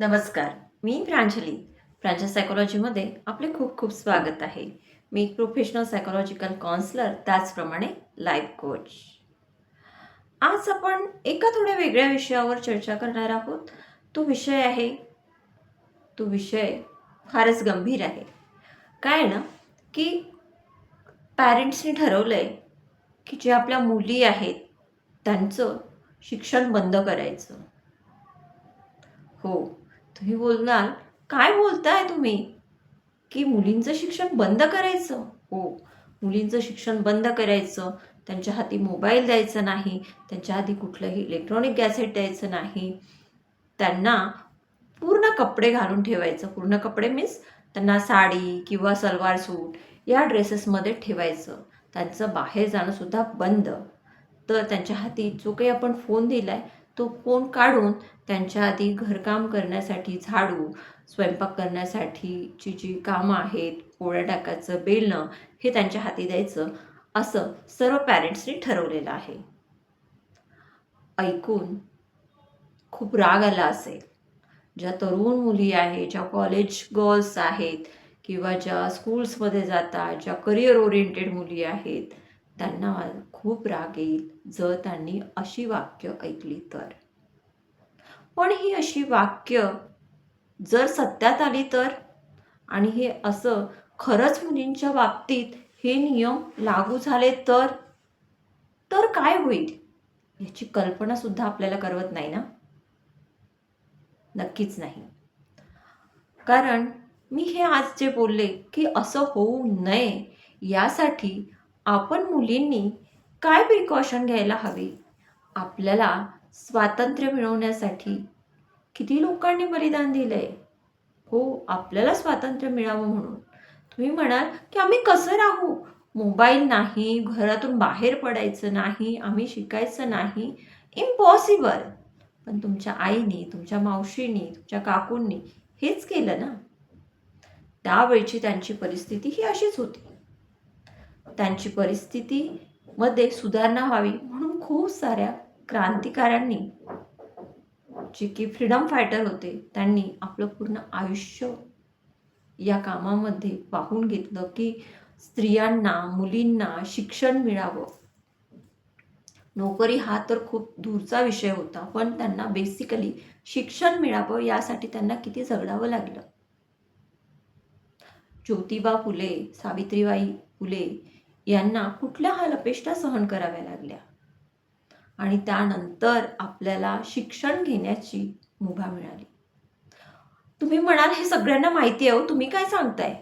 नमस्कार मी प्रांजली. प्रांजल सायकोलॉजीमध्ये आपले खूप खूप स्वागत आहे. मी एक प्रोफेशनल सायकोलॉजिकल काउन्सलर त्याचप्रमाणे लाईफ कोच आज आपण एका थोड्या वेगळ्या विषयावर चर्चा करणार आहोत. तो विषय आहे तो विषय फारच गंभीर आहे. काय ना की पॅरेंट्सनी ठरवलं आहे की जे आपल्या मुली आहेत त्यांचं शिक्षण बंद करायचं. हो तुम्ही बोलणार? काय बोलताय तुम्ही? की मुलींचं शिक्षण बंद करायचं? हो मुलींचं शिक्षण बंद करायचं. त्यांच्या हाती मोबाईल द्यायचा नाही. त्यांच्या हाती कुठलंही इलेक्ट्रॉनिक गॅसेट द्यायचं नाही. त्यांना पूर्ण कपडे घालून ठेवायचं. पूर्ण कपडे मीन्स त्यांना साडी किंवा सलवार सूट या ड्रेसेसमध्ये ठेवायचं. त्यांचं बाहेर जाणंसुद्धा बंद. तर त्यांच्या हाती जो काही आपण फोन दिला आहे तो कोण काढून त्यांच्या आधी घरकाम करण्यासाठी झाडू स्वयंपाक करण्यासाठीची जी कामं आहेत पोळ्या टाकायचं बेलणं हे त्यांच्या हाती द्यायचं असं सर्व पॅरेंट्सनी ठरवलेलं आहे. ऐकून खूप राग आला असेल. ज्या तरुण मुली आहेत ज्या कॉलेज गर्ल्स आहेत किंवा ज्या स्कूल्समध्ये जातात ज्या करिअर ओरिएंटेड मुली आहेत त्यांना खूप राग येईल जर त्यांनी अशी वाक्य ऐकली तर. पण ही अशी वाक्य जर सत्यात आली तर? आणि हे असं खरंच मुलींच्या बाबतीत हे नियम लागू झाले तर? तर काय होईल? याची कल्पना सुद्धा आपल्याला करवत नाही ना? नक्कीच नाही. कारण मी हे आज जे बोलले की असं होऊ नये यासाठी आपण मुलींनी काय प्रिकॉशन घ्यायला हवी? आपल्याला स्वातंत्र्य मिळवण्यासाठी किती लोकांनी बलिदान दिलं आहे हो आपल्याला स्वातंत्र्य मिळावं म्हणून. तुम्ही म्हणाल की आम्ही कसं राहू? मोबाईल नाही घरातून बाहेर पडायचं नाही आम्ही शिकायचं नाही. इम्पॉसिबल पण तुमच्या आईनी तुमच्या मावशीनी तुमच्या काकूंनी हेच केलं ना? त्यावेळची त्यांची परिस्थिती ही अशीच होती. त्यांची परिस्थिती मध्ये सुधारणा व्हावी म्हणून खूप साऱ्या क्रांतिकाऱ्यांनी जे की फ्रीडम फायटर होते त्यांनी आपलं पूर्ण आयुष्य या कामामध्ये पाहून घेतलं की स्त्रियांना मुलींना शिक्षण मिळावं. नोकरी हा तर खूप दूरचा विषय होता पण त्यांना बेसिकली शिक्षण मिळावं यासाठी त्यांना किती झगडावं लागलं. ज्योतिबा फुले सावित्रीबाई फुले यांना कुठल्या हाल अपेष्टा सहन कराव्या लागल्या? आणि त्यानंतर आपल्याला शिक्षण घेण्याची मुभा मिळाली. तुम्ही म्हणाल हे सगळ्यांना माहिती आहे हो तुम्ही काय सांगताय?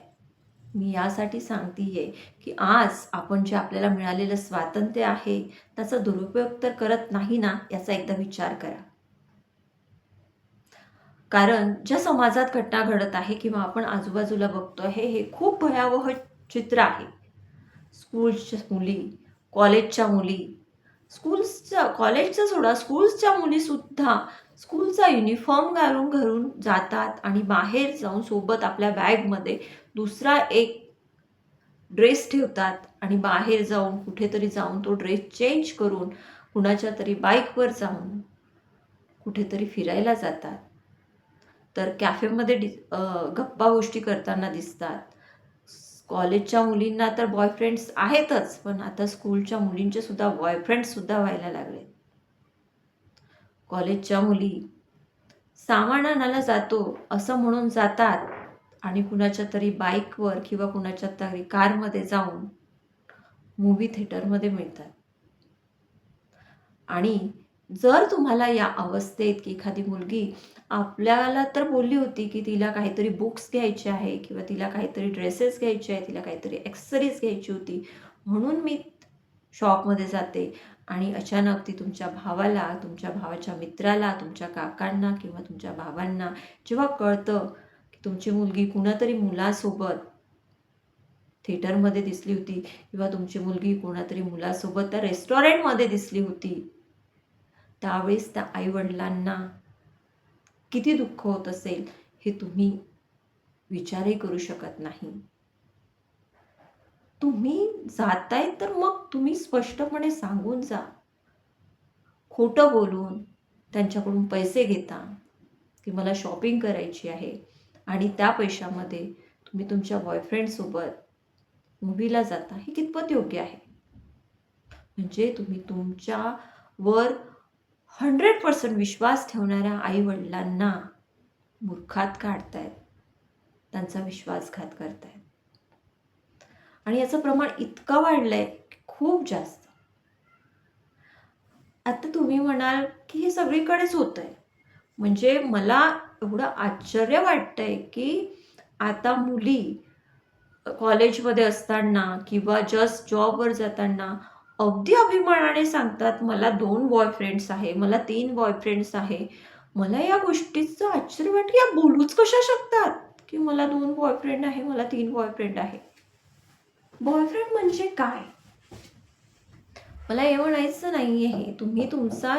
मी यासाठी सांगतीये की आज आपण जे आपल्याला मिळालेलं स्वातंत्र्य आहे त्याचा दुरुपयोग तर करत नाही ना याचा एकदा विचार करा. कारण ज्या समाजात घटना घडत आहे किंवा आपण आजूबाजूला बघतो आहे हे खूप भयावह चित्र आहे. स्कूल्सच्या मुली कॉलेजच्या मुली. स्कूल्सच्या कॉलेजचं सोडा स्कूल्सच्या मुलीसुद्धा स्कूलचा युनिफॉर्म घालून घरून जातात आणि बाहेर जाऊन सोबत आपल्या बॅगमध्ये दुसरा एक ड्रेस ठेवतात आणि बाहेर जाऊन कुठेतरी जाऊन तो ड्रेस चेंज करून कुणाच्या तरी बाईकवर जाऊन कुठेतरी फिरायला जातात. तर कॅफेमध्ये डि गप्पा गोष्टी करताना दिसतात. कॉलेजच्या मुलींना तर बॉयफ्रेंड्स आहेतच पण आता स्कूलच्या मुलींचे सुद्धा बॉयफ्रेंड्ससुद्धा व्हायला लागले. कॉलेजच्या मुली सामान आणायला जातो असं म्हणून जातात आणि कुणाच्या तरी बाईकवर किंवा कुणाच्या तरी कारमध्ये जाऊन मूवी थिएटरमध्ये मिळतात. आणि जर तुम्हाला या अवस्थेत की एखादी मुलगी आपल्याला तर बोलली होती की तिला काहीतरी बुक्स घ्यायचे आहे किंवा तिला काहीतरी ड्रेसेस घ्यायचे आहे तिला काहीतरी ॲक्सेसरीज घ्यायची होती म्हणून मी शॉपमध्ये जाते आणि अचानक ती तुमच्या भावाला तुमच्या भावाच्या मित्राला तुमच्या काकांना किंवा तुमच्या भावांना जेव्हा कळतं की तुमची मुलगी कुणातरी मुलासोबत थिएटरमध्ये दिसली होती किंवा तुमची मुलगी कोणातरी मुलासोबत त्या रेस्टॉरंटमध्ये दिसली होती त्यावेळेस त्या आईवडिलांना किती दुःख होत असेल हे तुम्ही विचारही करू शकत नाही. तुम्ही जाताय तर मग तुम्ही स्पष्टपणे सांगून जा. खोटं बोलून त्यांच्याकडून पैसे घेता की मला शॉपिंग करायची आहे आणि त्या पैशामध्ये तुम्ही तुमच्या बॉयफ्रेंडसोबत मूवीला जाता हे कितपत योग्य आहे? म्हणजे तुम्ही तुमच्यावर हंड्रेड पर्सेंट विश्वास ठेवणाऱ्या आईवडिलांना मूर्खात काढतायत. त्यांचा विश्वासघात करतायत. आणि याचं प्रमाण इतकं वाढलंय की खूप जास्त. आता तुम्ही म्हणाल की हे सगळीकडेच होतं आहे म्हणजे मला एवढं आश्चर्य वाटतंय की आता मुली कॉलेजमध्ये असताना किंवा जस्ट जॉबवर जाताना अगदी अभिमानाने सांगतात मला दोन बॉयफ्रेंड्स आहे मला तीन बॉयफ्रेंड्स आहे. मला या गोष्टीचं आश्चर्य वाटतं या बोलूच कशा शकतात? की मला दोन बॉयफ्रेंड आहे मला तीन बॉयफ्रेंड आहे. बॉयफ्रेंड म्हणजे काय? मला हे म्हणायचं नाही आहे तुम्ही तुमचा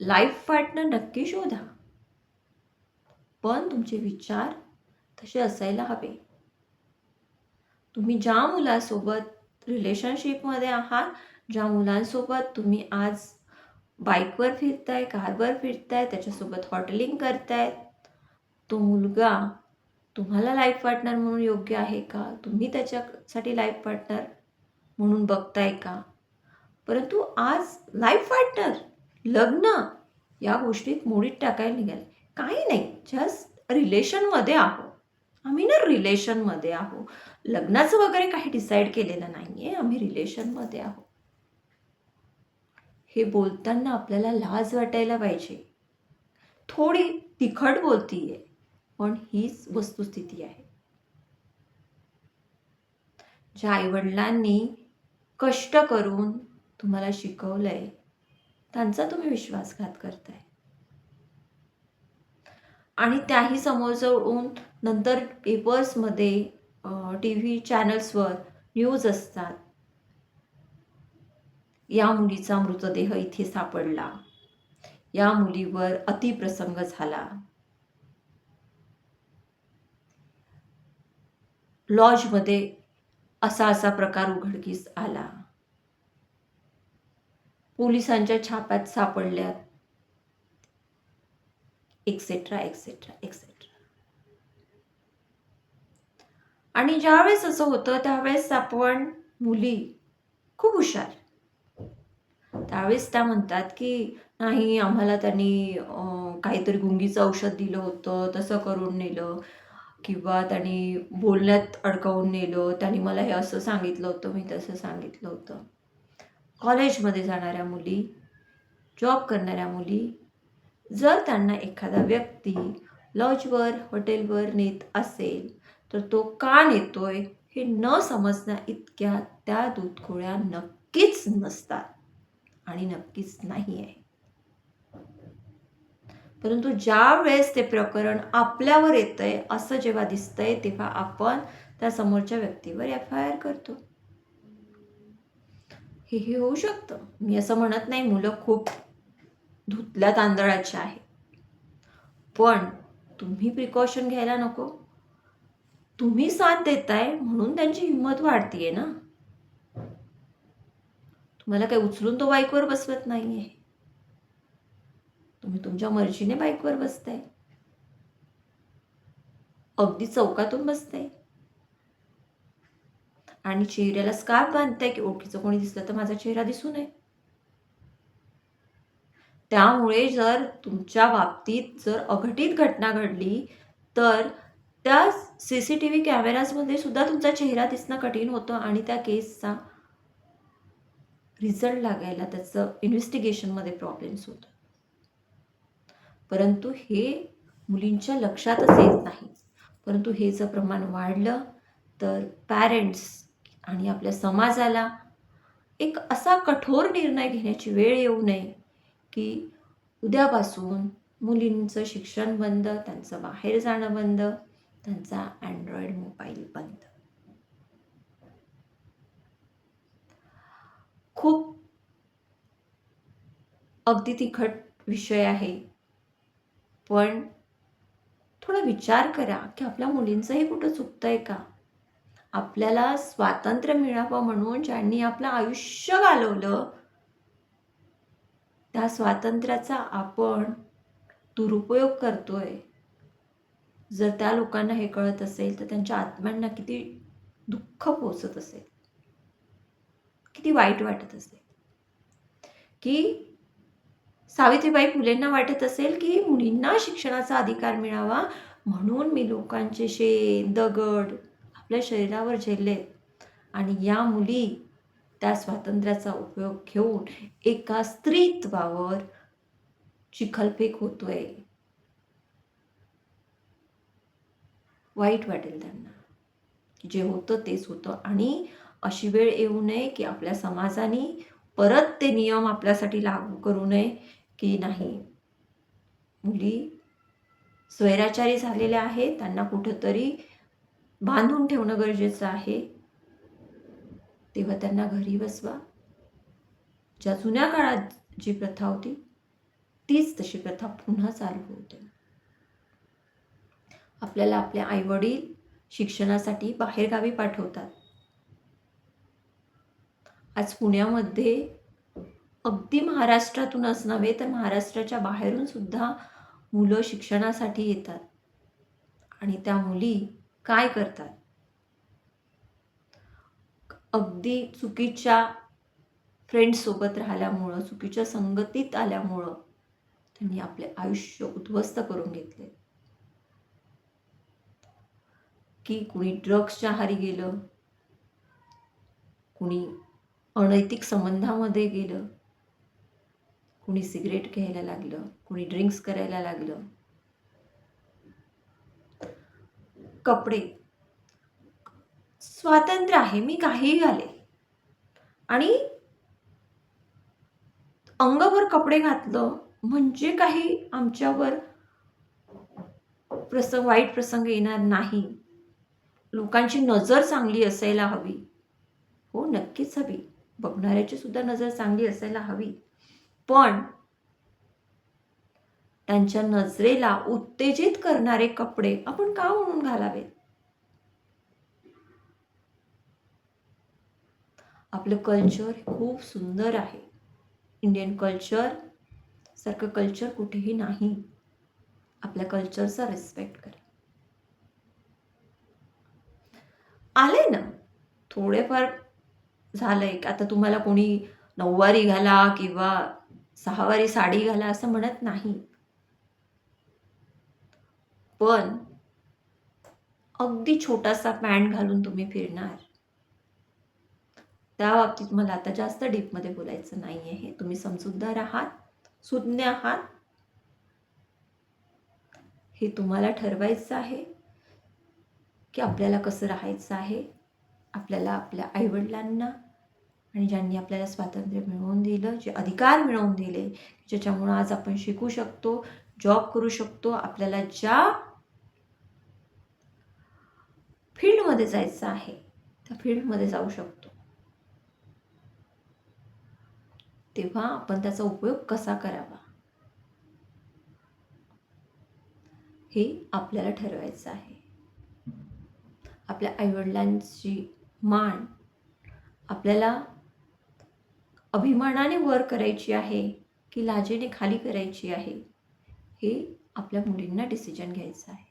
लाईफ पार्टनर नक्की शोधा. पण तुमचे विचार तसे असायला हवे. तुम्ही ज्या मुलासोबत रिलेशनशिपमध्ये आहात ज्या मुलांसोबत तुम्ही आज बाईकवर फिरताय कारवर फिरताय त्याच्यासोबत हॉटेलिंग करताय तो मुलगा तुम्हाला लाईफ पार्टनर म्हणून योग्य आहे का? तुम्ही त्याच्यासाठी लाईफ पार्टनर म्हणून बघताय का? परंतु आज लाईफ पार्टनर लग्न या गोष्टीत मोडीत टाकायला निघाले. काही नाही जस्ट रिलेशनमध्ये आहो. आम्ही ना रिलेशनमध्ये आहो. लग्नाचं वगैरे काही डिसाईड केलेलं नाही आहे आम्ही रिलेशनमध्ये आहोत. हे बोलताना आपल्याला लाज वाटायला पाहिजे. थोडी तिखट बोलतीये पण हीच वस्तुस्थिती आहे. ज्या आईवडिलांनी कष्ट करून तुम्हाला शिकवलंय त्यांचा तुम्ही विश्वासघात करताय. आणि त्याही समोर जाऊन नंतर पेपर्समध्ये टी व्ही चॅनल्सवर न्यूज असतात. या मुलीचा मृतदेह इथे सापडला. या मुलीवर अतिप्रसंग झाला. लॉजमध्ये असा असा प्रकार उघडकीस आला. पोलिसांच्या छाप्यात सापडल्यात. एक्सेट्रा एक्सेट्रा एक्सेट्रा आणि ज्यावेळेस असं होतं त्यावेळेस आपण मुली खूप हुशार. त्यावेळेस त्या म्हणतात की नाही आम्हाला त्यांनी काहीतरी गुंगीचं औषध दिलं होतं तसं करून नेलं. किंवा त्यांनी बोलण्यात अडकवून नेलं. त्यांनी मला हे असं सांगितलं होतं मी तसं सांगितलं होतं. कॉलेजमध्ये जाणाऱ्या मुली जॉब करणाऱ्या मुली जर त्यांना एखादा व्यक्ती लॉजवर हॉटेलवर नेत असेल तर तो का नेतोय हे न समजण्या इतक्या त्या दूधखोळ्या नक्कीच नसतात आणि नक्कीच नाही आहे परंतु ज्या वेळेस ते प्रकरण आपल्यावर येतंय असं जेव्हा दिसतंय तेव्हा आपण त्या समोरच्या व्यक्तीवर एफ आय आर करतो. हे हे होऊ शकतं. मी असं म्हणत नाही मुलं खूप धुतल्या तांदळाची आहे पण तुम्ही प्रिकॉशन घ्यायला नको. तुम्ही साथ देताय म्हणून त्यांची हिंमत वाढतीये ना? तुम्हाला काही उचलून तो बाईकवर बसवत नाहीये. तुम्ही तुमच्या मर्जीने बाईकवर बसताय. अगदी चौकातून बसताय. आणि चेहऱ्याला स्कार्फ बांधताय की ओळखीचं कोणी दिसलं तर माझा चेहरा दिसू नये. त्यामुळे जर तुमच्या बाबतीत जर अघटित घटना घडली तर त्या सी सी टी व्ही कॅमेराजमध्ये सुद्धा तुमचा चेहरा दिसणं कठीण होतं आणि त्या केसचा रिझल्ट लागायला त्याचं इन्व्हेस्टिगेशनमध्ये प्रॉब्लेम्स होतात. परंतु हे मुलींच्या लक्षातच येत नाही. परंतु हे जर प्रमाण वाढलं तर पॅरेंट्स आणि आपल्या समाजाला एक असा कठोर निर्णय घेण्याची वेळ येऊ नये की उद्यापासून मुलींचं शिक्षण बंद त्यांचं बाहेर जाणं बंद त्यांचा अँड्रॉइड मोबाईल बंद. खूप अगदी तिखट विषय आहे. पण थोडा विचार करा की आपल्या मुलींचंही कुठं चुकतंय का? आपल्याला स्वातंत्र्य मिळावं म्हणून ज्यांनी आपलं आयुष्य घालवलं त्या स्वातंत्र्याचा आपण दुरुपयोग करतोय. जर त्या लोकांना हे कळत असेल तर त्यांच्या आत्म्यांना किती दुःख पोचत असेल. किती वाईट वाटत असेल. की सावित्रीबाई फुलेंना वाटत असेल की मुलींना शिक्षणाचा अधिकार मिळावा म्हणून मी लोकांचे शेण दगड आपल्या शरीरावर झेललेत आणि या मुली त्या स्वातंत्र्याचा उपयोग घेऊन एका स्त्रीत्वावर चिखलफेक होतोय. वाईट वाटेल त्यांना. जे होतं तेच होतं. आणि अशी वेळ येऊ नये की आपल्या समाजाने परत ते नियम आपल्यासाठी लागू करू नये की नाही. मुली स्वैराचारी झालेल्या आहेत. त्यांना कुठंतरी बांधून ठेवणं गरजेचं आहे. तेव्हा त्यांना घरी बसवा. ज्या जुन्या काळात जी प्रथा होती तीच तशी प्रथा पुन्हा चालू होते आपल्याला आपले आईवडील शिक्षणासाठी बाहेरगावी पाठवतात. आज पुण्यामध्ये अगदी महाराष्ट्रातूनच नव्हे तर महाराष्ट्राच्या बाहेरून सुद्धा मुलं शिक्षणासाठी येतात. आणि त्या मुली काय करतात? अगदी चुकीच्या फ्रेंड्ससोबत राहिल्यामुळं चुकीच्या संगतीत आल्यामुळं त्यांनी आपले आयुष्य उद्ध्वस्त करून घेतले. की कुणी ड्रग्सच्या हारी गेलं कुणी अनैतिक संबंधामध्ये गेलं कुणी सिगरेट घ्यायला लागलं कुणी ड्रिंक्स करायला लागलं. कपडे. स्वातंत्र्य आहे मी काहीही घाले आणि अंगावर कपडे घातलं म्हणजे काही आमच्यावर प्रसंग वाईट प्रसंग येणार नाही. लोकांची नजर चांगली असायला हवी. हो नक्कीच हवी. बघणाऱ्याची सुद्धा नजर चांगली असायला हवी. पण त्यांच्या नजरेला उत्तेजित करणारे कपडे आपण का म्हणून घालावेत? आपलं कल्चर खूप सुंदर आहे. इंडियन कल्चर सारखं कल्चर कुठेही नाही. आपल्या कल्चरचा रिस्पेक्ट करा. आले ना? थोडेफार झालंय. आता तुम्हाला कोणी नऊवारी घाला किंवा सहावारी साडी घाला असं म्हणत नाही. पण अगदी छोटासा पॅन्ट घालून तुम्ही फिरणार. त्या बाबतीत मला आता जास्त डीपमध्ये बोलायचं नाही आहे तुम्ही समजूतदार आहात सुज्ञ आहात. हे तुम्हाला ठरवायचं आहे. की आपल्याला कसं राहायचं आहे आपल्याला आपल्या आईवडिलांना आणि ज्यांनी आपल्याला स्वातंत्र्य मिळवून दिलं जे अधिकार मिळवून दिले ज्याच्यामुळं आज आपण शिकू शकतो जॉब करू शकतो आपल्याला ज्या फील्डमध्ये जायचं आहे त्या फील्डमध्ये जाऊ शकतो. तेव्हा आपण त्याचा उपयोग कसा करावा? हे आपल्याला ठरवायचं आहे. आपल्या आईवडिलांची मान आपल्याला अभिमानाने वर करायची आहे की लाजेने खाली करायची आहे हे आपल्या मुलींना डिसिजन घ्यायचं आहे.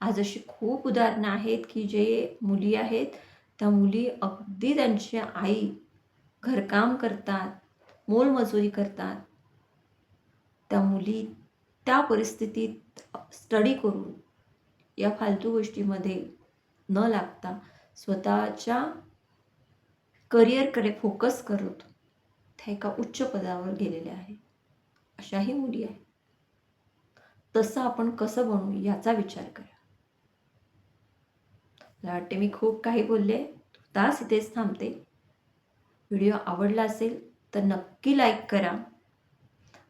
आज अशी खूप उदाहरणं आहेत की जे मुली आहेत त्या मुली अगदी त्यांची आई घरकाम करतात मोलमजुरी करतात. त्या मुली त्या परिस्थितीत स्टडी करून या फालतू गोष्टीमध्ये न लागता स्वतःच्या करिअरकडे फोकस करत त्या एका उच्च पदावर गेलेल्या आहे अशाही मुली आहेत. तसं आपण कसं बनवू याचा विचार करा. मला वाटते मी खूप काही बोलले. तास इथेच थांबते. व्हिडिओ आवडला असेल तर नक्की लाईक करा.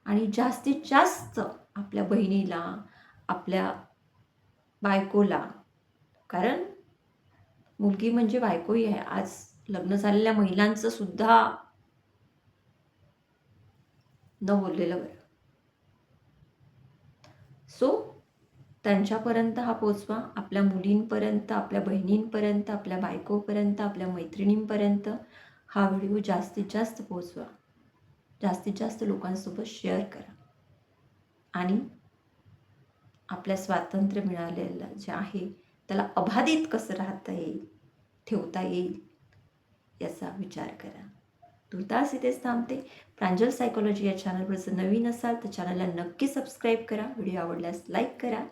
आणि जास्तीत जास्त आपल्या बहिणीला आपल्या बायकोला. कारण मुलगी म्हणजे बायकोही आहे. आज लग्न झालेल्या महिलांचं सुद्धा न बोललेलं बरं. सो त्यांच्यापर्यंत हा पोचवा. आपल्या मुलींपर्यंत आपल्या बहिणींपर्यंत आपल्या बायकोपर्यंत आपल्या मैत्रिणींपर्यंत हा व्हिडिओ जास्तीत जास्त पोचवा. जास्तीत जास्त लोकांसोबत शेअर करा. आणि आपल्या स्वातंत्र्य मिळालेलं जे आहे त्याला अबाधित कसं राहता येईल ठेवता येईल याचा विचार करा. तुर्तास इथेच थांबते. प्रांजल सायकोलॉजी या चॅनलवर जर नवीन असाल तर चॅनलला नक्की सबस्क्राईब करा. व्हिडिओ आवडल्यास लाईक करा.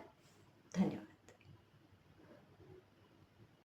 धन्यवाद.